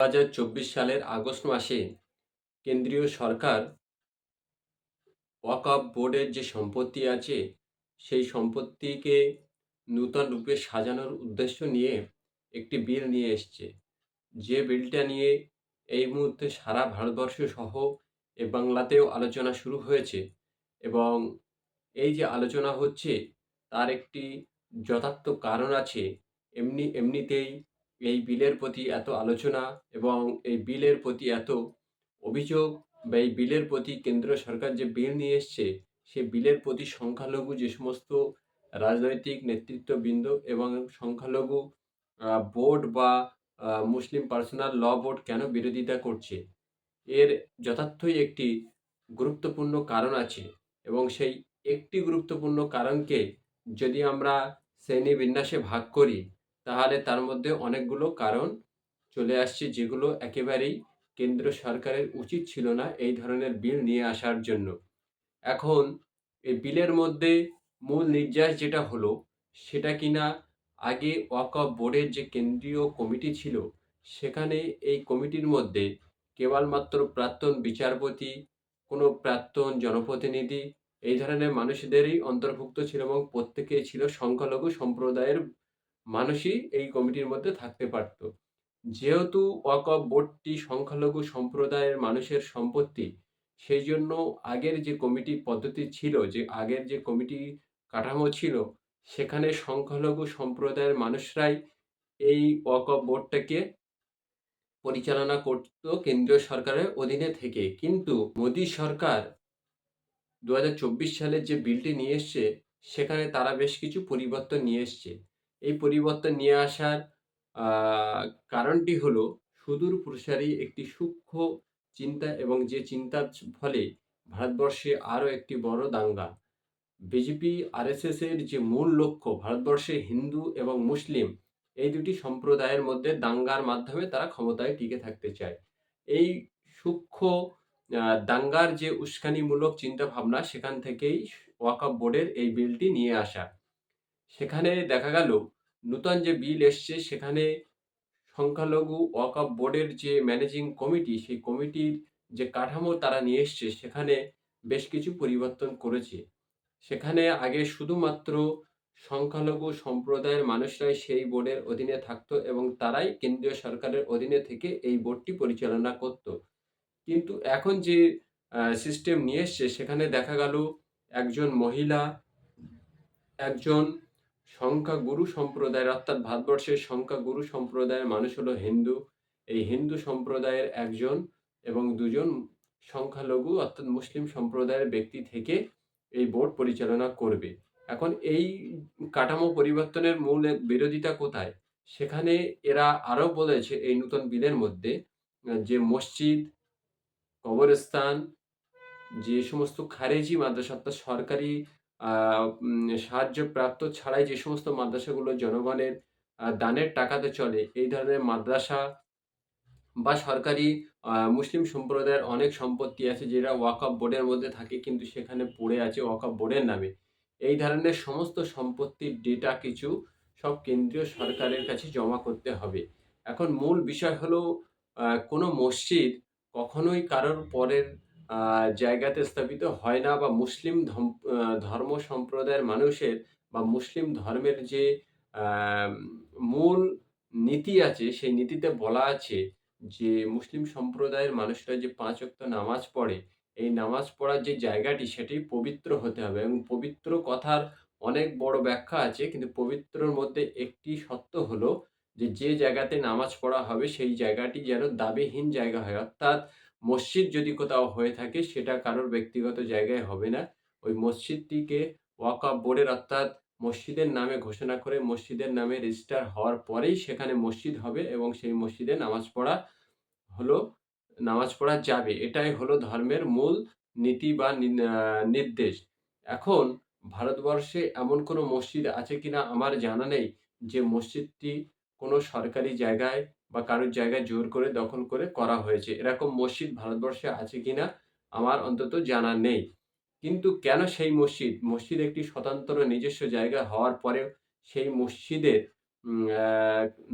হাজার চব্বিশ সালের আগস্ট মাসে কেন্দ্রীয় সরকার ওয়াকফ বোর্ডের যে সম্পত্তি আছে, সেই সম্পত্তিকে নূতন রূপে সাজানোর উদ্দেশ্য নিয়ে একটি বিল নিয়ে এসছে। যে বিলটা নিয়ে এই মুহূর্তে সারা ভারতবর্ষ সহ এ বাংলাতেও আলোচনা শুরু হয়েছে এবং এই যে আলোচনা হচ্ছে, তার একটি যথার্থ কারণ আছে। এমনি, এমনিতেই এই বিলের প্রতি এত আলোচনা এবং এই বিলের প্রতি এত অভিযোগ বা এই বিলের প্রতি কেন্দ্র সরকার যে বিল নিয়ে এসছে, সে বিলের প্রতি সংখ্যালঘু যে সমস্ত রাজনৈতিক নেতৃত্ববৃন্দ এবং সংখ্যালঘু বোর্ড বা মুসলিম পার্সোনাল ল বোর্ড কেন বিরোধিতা করছে? এর যথার্থই একটি গুরুত্বপূর্ণ কারণ আছে এবং সেই একটি গুরুত্বপূর্ণ কারণকে যদি আমরা শ্রেণি বিন্যাসে ভাগ করি তাহলে তার মধ্যে অনেকগুলো কারণ চলে আসছে যেগুলো একেবারেই কেন্দ্র সরকারের উচিত ছিল না এই ধরনের বিল নিয়ে আসার জন্য। এখন এই বিলের মধ্যে মূল নির্যাস যেটা হলো, সেটা কিনা আগে ওয়াকফ বোর্ডের যে কেন্দ্রীয় কমিটি ছিল, সেখানে এই কমিটির মধ্যে কেবলমাত্র প্রাক্তন বিচারপতি, কোনো প্রাক্তন জনপ্রতিনিধি, এই ধরনের মানুষদেরই অন্তর্ভুক্ত ছিল এবং প্রত্যেকেই ছিল সংখ্যালঘু সম্প্রদায়ের মানুষই এই কমিটির মধ্যে থাকতে পারত। যেহেতু ওয়াকফ বোর্ডটি সংখ্যালঘু সম্প্রদায়ের মানুষের সম্পত্তি, সেই জন্য আগের যে কমিটি পদ্ধতি ছিল, যে আগের যে কমিটি কাঠামো ছিল, সেখানে সংখ্যালঘু সম্প্রদায়ের মানুষরাই এই ওয়াকফ বোর্ডটাকে পরিচালনা করত কেন্দ্রীয় সরকারের অধীনে থেকে। কিন্তু মোদী সরকার দু সালের যে বিলটি নিয়ে এসছে, সেখানে তারা বেশ কিছু পরিবর্তন নিয়ে এসছে। এই পরিবর্তন নিয়ে আসার কারণটি হলো সুদূর প্রসারী একটি সূক্ষ্ম চিন্তা এবং যে চিন্তার ফলে ভারতবর্ষে আরও একটি বড় দাঙ্গা। বিজেপি, আরএসএস এর যে মূল লক্ষ্য ভারতবর্ষে হিন্দু এবং মুসলিম, এই দুটি সম্প্রদায়ের মধ্যে দাঙ্গার মাধ্যমে তারা ক্ষমতায় টিকে থাকতে চায়। এই সূক্ষ্ম দাঙ্গার যে উস্কানিমূলক চিন্তা ভাবনা সেখান থেকেই ওয়াকফ বোর্ডের এই বিলটি নিয়ে আসা। সেখানে দেখা গেল, নূতন যে বিল এসছে সেখানে সংখ্যালঘু ওয়াকফ বোর্ডের যে ম্যানেজিং কমিটি, সেই কমিটির যে কাঠামো তারা নিয়ে এসছে সেখানে বেশ কিছু পরিবর্তন করেছে। সেখানে আগে শুধুমাত্র সংখ্যালঘু সম্প্রদায়ের মানুষরাই সেই বোর্ডের অধীনে থাকতো এবং তারাই কেন্দ্রীয় সরকারের অধীনে থেকে এই বোর্ডটি পরিচালনা করত। কিন্তু এখন যে সিস্টেম নিয়ে এসছে সেখানে দেখা গেল একজন মহিলা, একজন সংখ্যাগুরু সম্প্রদায়ের, অর্থাৎ ভারতবর্ষের সংখ্যাগুরু সম্প্রদায়ের মানুষ হলো হিন্দু। এই হিন্দু সম্প্রদায়ের একজন এবং দুজন সংখ্যালঘু, অর্থাৎ মুসলিম সম্প্রদায়ের ব্যক্তি থেকে এই বোর্ড পরিচালনা করবে। এখন এই কাঠামো পরিবর্তনের মূল বিরোধিতা কোথায়? সেখানে এরা আরও বলেছে এই নতুন বিলের মধ্যে, যে মসজিদ, কবরস্থান, যে সমস্ত খারেজি মাদ্রাসা, অর্থাৎ সরকারি সাহায্যপ্রাপ্ত ছাড়াই যে সমস্ত মাদ্রাসাগুলো জনগণের দানের টাকাতে চলে, এই ধরনের মাদ্রাসা বা সরকারি মুসলিম সম্প্রদায়ের অনেক সম্পত্তি আছে যেটা ওয়াকফ বোর্ডের মধ্যে থাকে কিন্তু সেখানে পড়ে আছে ওয়াকফ বোর্ডের নামে। এই ধরনের সমস্ত সম্পত্তির ডেটা কিছু সব কেন্দ্রীয় সরকারের কাছে জমা করতে হবে। এখন মূল বিষয় হলো কোনো মসজিদ কখনোই কারোর পরের জায়গাতে স্থাপিত হয় না বা মুসলিম ধর্ম সম্প্রদায়ের মানুষের বা মুসলিম ধর্মের যে মূল নীতি আছে, সেই নীতিতে বলা আছে যে, মুসলিম সম্প্রদায়ের মানুষরা যে পাঁচ ওয়াক্ত নামাজ পড়ে, এই নামাজ পড়ার যে জায়গাটি, সেটি পবিত্র হতে হবে এবং পবিত্র কথার অনেক বড় ব্যাখ্যা আছে, কিন্তু পবিত্রর মধ্যে একটি সত্য হলো যে যে জায়গাতে নামাজ পড়া হবে, সেই জায়গাটি যেন দাবিহীন জায়গা হয়। অর্থাৎ মসজিদ যদি কোথাও হয়ে থাকে, সেটা কারোর ব্যক্তিগত জায়গায় হবে না। ওই মসজিদটিকে ওয়াকফ বোর্ডের অর্থাৎ মসজিদের নামে ঘোষণা করে মসজিদের নামে রেজিস্টার হওয়ার পরেই সেখানে মসজিদ হবে এবং সেই মসজিদে নামাজ পড়া হলো, নামাজ পড়া যাবে। এটাই হলো ধর্মের মূল নীতি বা নির্দেশ। এখন ভারতবর্ষে এমন কোনো মসজিদ আছে কিনা আমার জানা নেই যে মসজিদটি কোনো সরকারি জায়গায় বা কারোর জায়গায় জোর করে দখল করে করা হয়েছে। এরকম মসজিদ ভারতবর্ষে আছে কিনা আমার অন্তত জানা নেই। কিন্তু কেন সেই মসজিদ? মসজিদ একটি স্বতন্ত্র নিজস্ব জায়গা হওয়ার পরেও সেই মসজিদের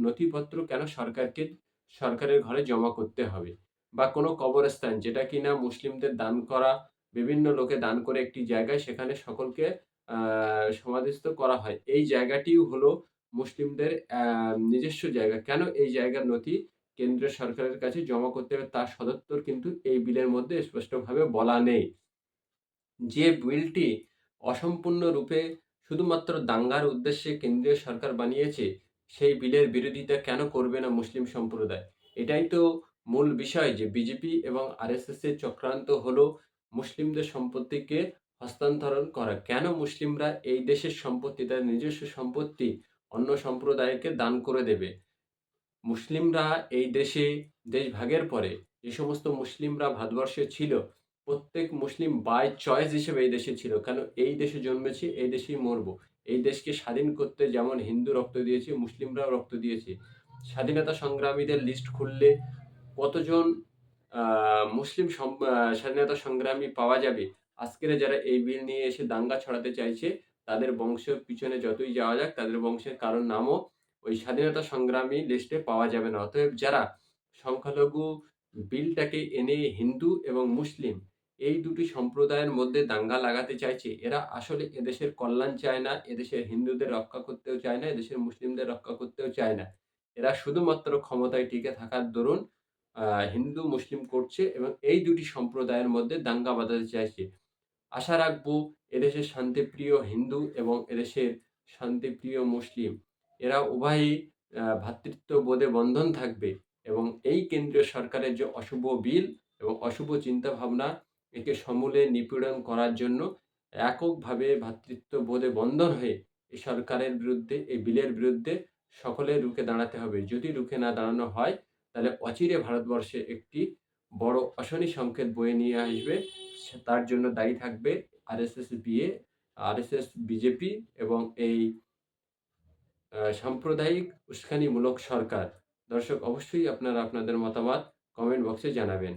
নথিপত্র কেন সরকারকে, সরকারের ঘরে জমা করতে হবে? বা কোনো কবরস্থান যেটা কিনা মুসলিমদের দান করা, বিভিন্ন লোকে দান করে একটি জায়গায় সেখানে সকলকে সমাধিস্থ করা হয়। এই জায়গাটিও হলো মুসলিমদের নিজস্ব জায়গা। কেন এই জায়গার নথি কেন্দ্রীয় সরকারের কাছে জমা করতে হবে তার সদত্তর কিন্তু এই বিলের মধ্যে স্পষ্টভাবে বলা নেই। যে বিলটি অসম্পূর্ণ রূপে শুধুমাত্র দাঙ্গার উদ্দেশ্যে কেন্দ্রীয় সরকার বানিয়েছে, সেই বিলের বিরোধিতা কেন করবে না মুসলিম সম্প্রদায়? এটাই তো মূল বিষয় যে বিজেপি এবং আরএসএস এর চক্রান্ত হলো মুসলিমদের সম্পত্তিকে হস্তান্তরণ করা। কেন মুসলিমরা এই দেশের সম্পত্তি তার নিজস্ব সম্পত্তি অন্য সম্প্রদায়কে দান করে দেবে। মুসলিমরা এই দেশে দেশ ভাগের পরে যে সমস্ত মুসলিমরা ভারতবর্ষে ছিল, প্রত্যেক মুসলিম বাই চয়েস হিসেবে এই দেশে ছিল। কেন? এই দেশে জন্মেছি, এই দেশেই মরবো। এই দেশকে স্বাধীন করতে যেমন হিন্দু রক্ত দিয়েছে, মুসলিমরাও রক্ত দিয়েছে। স্বাধীনতা সংগ্রামীদের লিস্ট খুললে কতজন মুসলিম স্বাধীনতা সংগ্রামী পাওয়া যাবে? আজকের যারা এই বিল নিয়ে এসে দাঙ্গা ছড়াতে চাইছে তাদের বংশের পিছনে যতই যাওয়া যাক, তাদের বংশের কারোর নামও ওই স্বাধীনতা সংগ্রামী লিস্টে পাওয়া যাবে না। অতএব যারা সংখ্যালঘু বিলটাকে এনে হিন্দু এবং মুসলিম এই দুটি সম্প্রদায়ের মধ্যে দাঙ্গা লাগাতে চাইছে, এরা আসলে এদেশের কল্যাণ চায় না, এদেশের হিন্দুদের রক্ষা করতেও চায় না, এদেশের মুসলিমদের রক্ষা করতেও চায় না। এরা শুধুমাত্র ক্ষমতায় টিকে থাকার দরুন হিন্দু, মুসলিম করছে এবং এই দুটি সম্প্রদায়ের মধ্যে দাঙ্গা বাঁধাতে চাইছে। আশা রাখব এদেশের শান্তিপ্রিয় হিন্দু এবং এদেশের শান্তিপ্রিয় মুসলিম। এরা উভয়ই আহ, ভ্রাতৃত্ববোধে বন্ধন থাকবে এবং এই কেন্দ্রীয় সরকারের যে অশুভ বিল এবং অশুভ চিন্তা ভাবনা একে সমূলে নিপীড়ন করার জন্য এককভাবে ভাতৃত্ব বোধে বন্ধন হয়ে এই সরকারের বিরুদ্ধে এই বিলের বিরুদ্ধে সকলে রুখে দাঁড়াতে হবে। যদি রুখে না দাঁড়ানো হয় তাহলে অচিরে ভারতবর্ষে একটি বড় অশনি সংকেত বয়ে নিয়ে আসবে। তার জন্য দায়ী থাকবে আরএসএস বিএ আরএসএস বিজেপি এবং এই সাম্প্রদায়িক উস্কানিমূলক সরকার। দর্শক, অবশ্যই আপনারা আপনাদের মতামত কমেন্ট বক্সে জানাবেন।